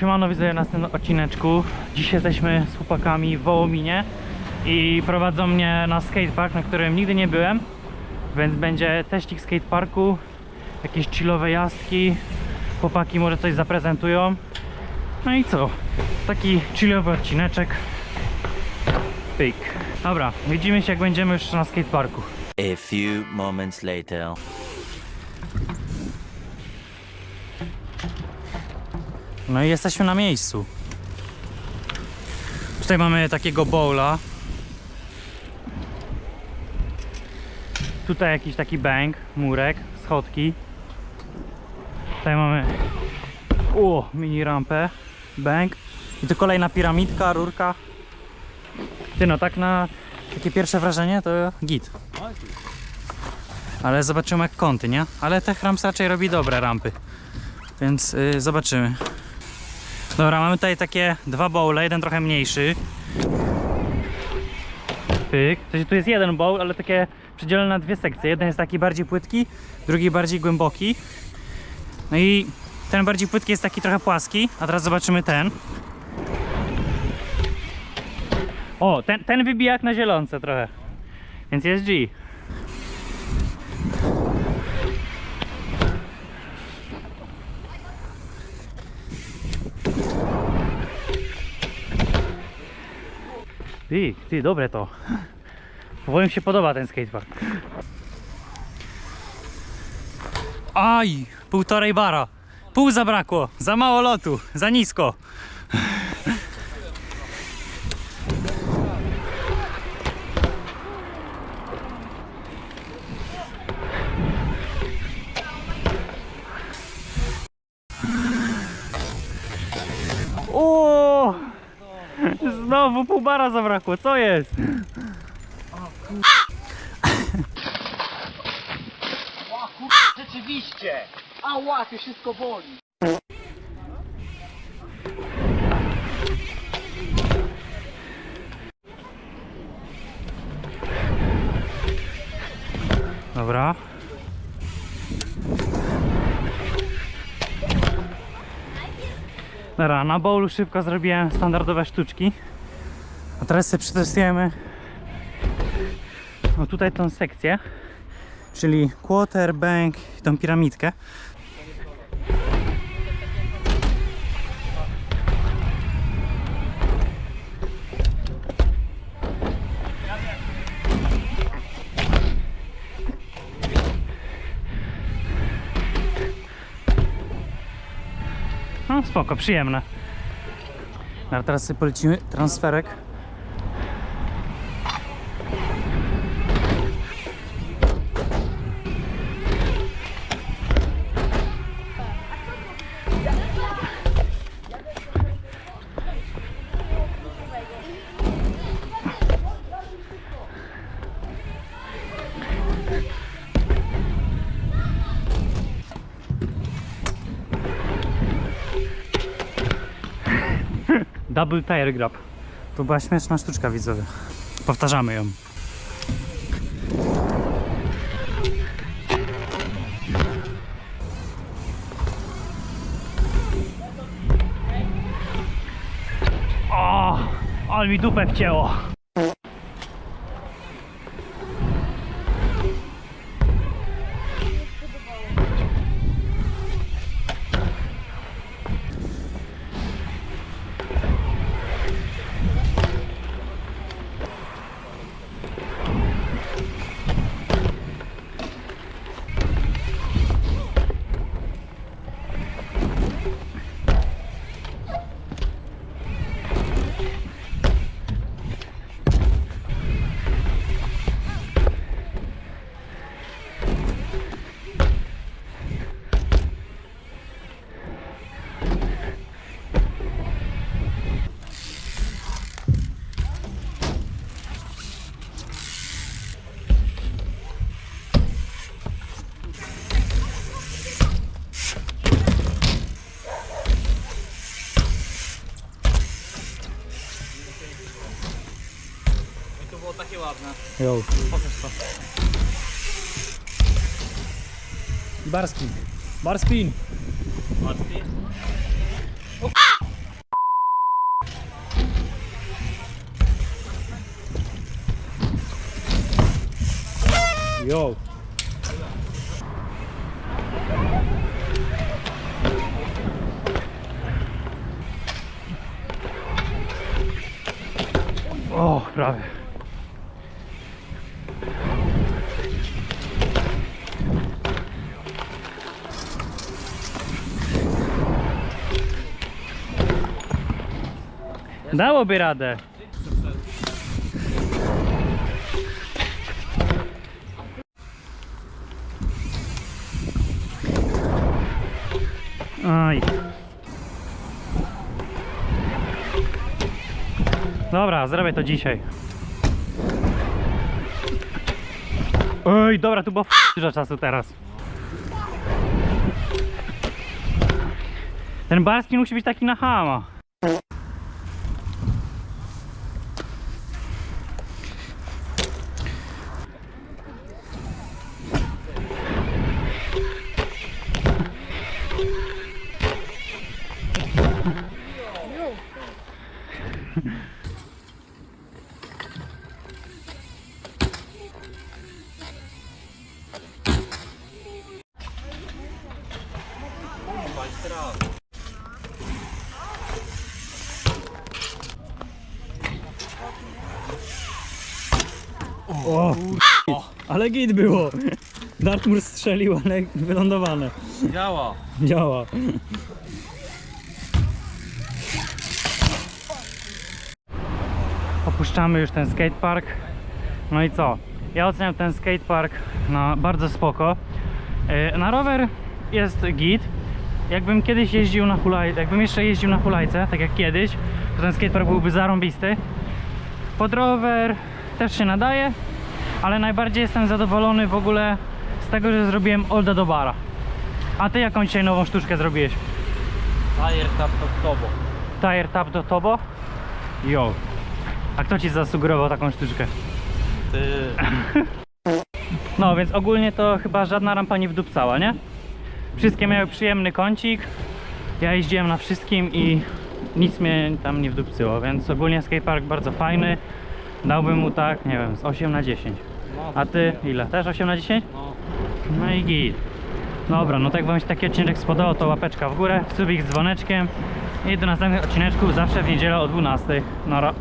Siemano, widzę na tym odcineczku. Dzisiaj jesteśmy z chłopakami w Wołominie i prowadzą mnie na skatepark, na którym nigdy nie byłem, więc będzie teścik skateparku, jakieś chillowe jazdki, chłopaki może coś zaprezentują. No i co? Taki chillowy odcineczek. Pyk. Dobra, widzimy się jak będziemy już na skateparku. A few moments later. No i jesteśmy na miejscu. Tutaj mamy takiego bowla. Tutaj jakiś taki bank, murek, schodki. Tutaj mamy o, mini rampę, bank. I tu kolejna piramidka, rurka. Ty no, tak na takie pierwsze wrażenie to git. Ale zobaczymy jak kąty, nie? Ale Tech Ramps raczej robi dobre rampy. Więc y, zobaczymy. Dobra, mamy tutaj takie dwa bowle, jeden trochę mniejszy. Pyk. W sensie tu jest jeden bowl, ale takie przydzielone na dwie sekcje. Jeden jest taki bardziej płytki, drugi bardziej głęboki. No i ten bardziej płytki jest taki trochę płaski, a teraz zobaczymy ten. O, ten, ten wybija jak na zielonce trochę. Więc jest G. Ty, ty, dobre to. Powoli się podoba ten skatepark. Aj, półtorej bara. Pół zabrakło, za mało lotu, za nisko. O! Znowu pół bara zabrakło, co jest? Rzeczywiście! A łapie, wszystko boli. Dobra. Dobra, na bowlu szybko zrobiłem standardowe sztuczki. A teraz sobie przetestujemy no tutaj tą sekcję, czyli quarter, bank i tą piramidkę. No spoko, przyjemne. No, teraz sobie polecimy transferek. Double tire grab. To była śmieszna sztuczka widzowie. Powtarzamy ją. O, ale mi dupę wcięło. Jo. Pokaż to. I barspin. Barspin! Barspin? Jo. Prawie. Dałoby radę. Aj. Dobra, zrobię to dzisiaj. Oj, dobra, tu było dużo czasu teraz. Ten barski musi być taki na hama. O, ale git było. Dartmur strzelił, ale wylądowane. Działa. Działa. Opuszczamy już ten skatepark. No i co? Ja oceniam ten skatepark na bardzo spoko. E, Na rower jest git. Jakbym kiedyś jeździł na hulajce, jakbym jeszcze jeździł na hulajce, tak jak kiedyś, to ten skatepark byłby zarąbisty. Pod rower też się nadaje, ale najbardziej jestem zadowolony w ogóle z tego, że zrobiłem Olda do bara. A ty jaką dzisiaj nową sztuczkę zrobiłeś? Fire tap pod tobą. Tire tap do tobo? Yo. A kto ci zasugerował taką sztuczkę? Ty. No, więc ogólnie to chyba żadna rampa nie wdupcała, nie? Wszystkie miały przyjemny kącik. Ja jeździłem na wszystkim i nic mnie tam nie wdupcyło, więc ogólnie skatepark bardzo fajny. Dałbym mu tak, nie wiem, z 8 na 10. A ty ile? Też 8 na 10? no. No i git. Dobra, no to jak wam się taki odcinek spodobał, to łapeczka w górę, subik z dzwoneczkiem i do następnych odcineczków zawsze w niedzielę o 12. Nara.